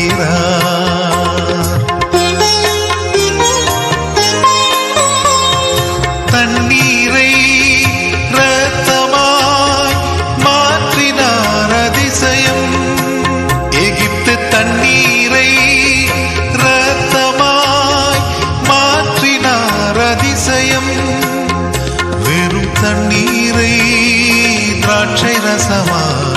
தருகிறார் தண்ணீரை ரத்தமாய் மாற்றினார் அதிசயம். எகிப்து தண்ணீரை ரத்தமாய் மாற்றினார் அதிசயம். வெறும் தண்ணீரை திராட்சை ரசமாய்